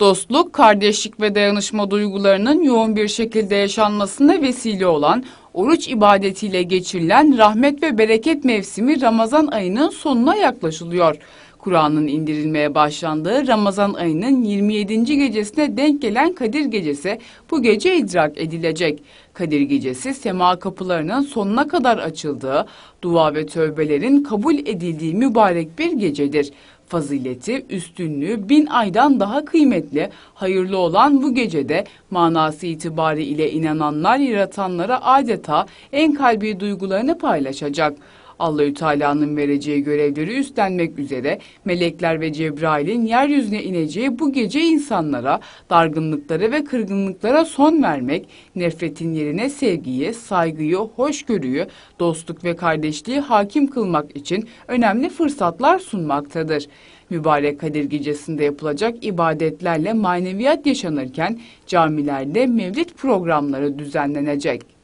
Dostluk, kardeşlik ve dayanışma duygularının yoğun bir şekilde yaşanmasına vesile olan oruç ibadetiyle geçirilen rahmet ve bereket mevsimi Ramazan ayının sonuna yaklaşılıyor. Kur'an'ın indirilmeye başlandığı Ramazan ayının 27. gecesine denk gelen Kadir Gecesi bu gece idrak edilecek. Kadir Gecesi sema kapılarının sonuna kadar açıldığı, dua ve tövbelerin kabul edildiği mübarek bir gecedir. Fazileti, üstünlüğü bin aydan daha kıymetli, hayırlı olan bu gecede manası itibariyle inananlar yaratanlara adeta en kalbi duygularını paylaşacak. Allahü Teala'nın vereceği görevleri üstlenmek üzere melekler ve Cebrail'in yeryüzüne ineceği bu gece insanlara dargınlıklara ve kırgınlıklara son vermek, nefretin yerine sevgiyi, saygıyı, hoşgörüyü, dostluk ve kardeşliği hakim kılmak için önemli fırsatlar sunmaktadır. Mübarek Kadir Gecesi'nde yapılacak ibadetlerle maneviyat yaşanırken camilerde mevlid programları düzenlenecek.